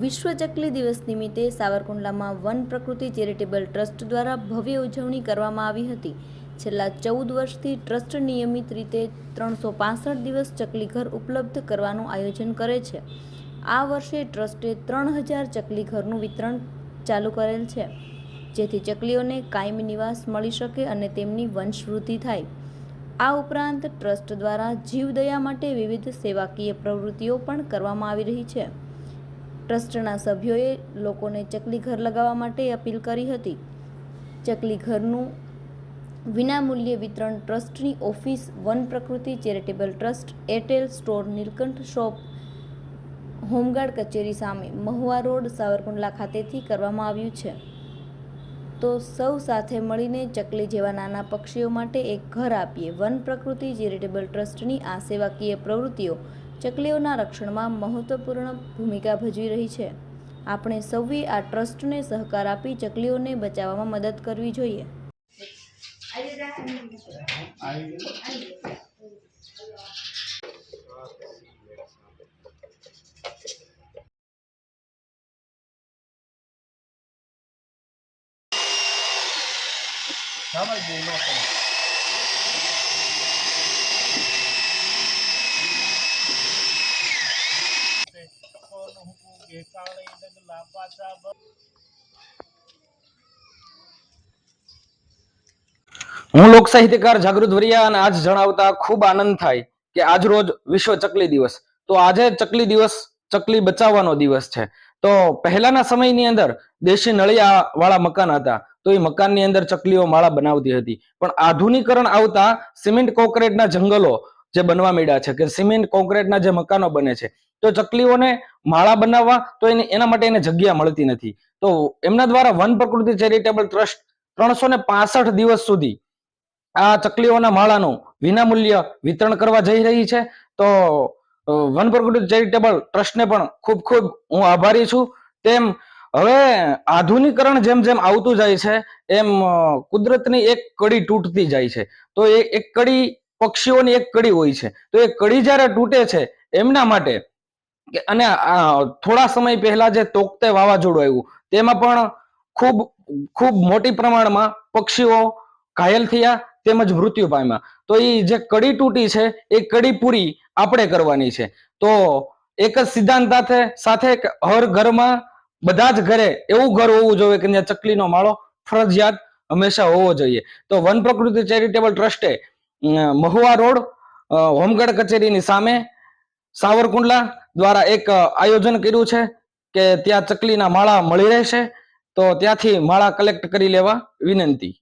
વિશ્વ ચકલી દિવસ નિમિત્તે સાવરકુંડલામાં વન પ્રકૃતિ ચેરિટેબલ ટ્રસ્ટ દ્વારા ભવ્ય ઉજવણી કરવામાં આવી હતી. છેલ્લા ચૌદ વર્ષથી ટ્રસ્ટ નિયમિત રીતે ત્રણસો દિવસ ચકલી ઘર ઉપલબ્ધ કરવાનું આયોજન કરે છે. આ વર્ષે ટ્રસ્ટે ત્રણ હજાર ચકલી ઘરનું વિતરણ ચાલુ કરેલ છે. જેથી ચકલીઓને કાયમી નિવાસ મળી શકે અને તેમની વંશવૃદ્ધિ થાય. આ ઉપરાંત ટ્રસ્ટ દ્વારા જીવદયા માટે વિવિધ સેવાકીય પ્રવૃત્તિઓ પણ કરવામાં આવી રહી છે. ટ્રસ્ટના સભ્યોએ લોકોને ચકલી ઘર લગાવવા માટે અપીલ કરી હતી. ચકલી ઘરનું વિનામૂલ્ય વિતરણ ટ્રસ્ટની office Van Prakruti charitable trust, Airtel store, Nilkanth shop, home guard કચેરી સામે મહુવા રોડ, સાવરકુંડલા ખાતેથી કરવામાં આવ્યું છે. તો સૌ સાથે મળીને ચકલી જેવા નાના પક્ષીઓ માટે એક ઘર આપીએ. વન પ્રકૃતિ ચેરિટેબલ ટ્રસ્ટની આ સેવાકીય પ્રવૃત્તિઓ ચકલીઓના રક્ષણમાં મહત્વપૂર્ણ ભૂમિકા ભજવી રહી છે. આપણે સૌએ આ ટ્રસ્ટને સહકાર આપી ચકલીઓને બચાવવામાં મદદ કરવી જોઈએ. સમજ દે નો પડે હું લોક સાહિત્યકાર જાગૃત વરિયા અને આજ જણાવતા ખૂબ આનંદ થાય કે આજ રોજ વિશ્વ ચકલી દિવસ. તો આજે ચકલી દિવસ, ચકલી બચાવવાનો દિવસ છે. તો પહેલાના સમયની અંદર દેશી નળિયા વાળા મકાન હતા. તો એ મકાનની અંદર ચકલીઓ માળા બનાવતી હતી. પણ આધુનિકરણ આવતા સિમેન્ટ કોન્ક્રીટના જંગલો જે બનવા માંડ્યા છે, કે સિમેન્ટ કોન્ક્રીટના જે મકાનો બને છે, તો ચકલીઓને માળા બનાવવા તો એને, એના માટે એને જગ્યા મળતી નથી. તો એમના દ્વારા વન પ્રકૃતિ ચેરિટેબલ ટ્રસ્ટ ત્રણસો ને પાસઠ દિવસ સુધી આ ચકલીઓના માળાનું વિનામૂલ્ય વિતરણ કરવા જઈ રહી છે. તો વન પ્રકૃતિ ચેરિટેબલ ટ્રસ્ટને પણ ખૂબ ખૂબ હું આભારી છું. તેમ હવે આધુનિકરણ જેમ જેમ આવતું જાય છે, એમ કુદરતની એક કડી તૂટતી જાય છે. તો એ એક કડી પક્ષીઓની એક કડી હોય છે. તો એ કડી જ્યારે તૂટે છે, એમના માટે અને થોડા સમય પહેલા જે તોકતે વાવાઝોડું આવ્યું, તેમાં પણ ખૂબ ખૂબ મોટી પ્રમાણમાં પક્ષીઓ ઘાયલ થયા, તેમજ મૃત્યુ પામ્યા. તો એ જે કડી તૂટી છે, એ કડી પૂરી આપણે કરવાની છે. તો એક જ સિદ્ધાંત સાથે સાથે હર ઘરમાં બધા જ ઘરે એવું ઘર હોવું જોઈએ કે ત્યાં ચકલીનો માળો ફરજિયાત હંમેશા હોવો જોઈએ. તો વન પ્રકૃતિ ચેરિટેબલ ટ્રસ્ટે મહુવા રોડ હોમગઢ કચેરીની સામે સાવરકુંડલા દ્વારા એક આયોજન કર્યું છે કે ત્યાં ચકલીના માળા મળી રહેશે. તો ત્યાંથી માળા કલેક્ટ કરી લેવા વિનંતી.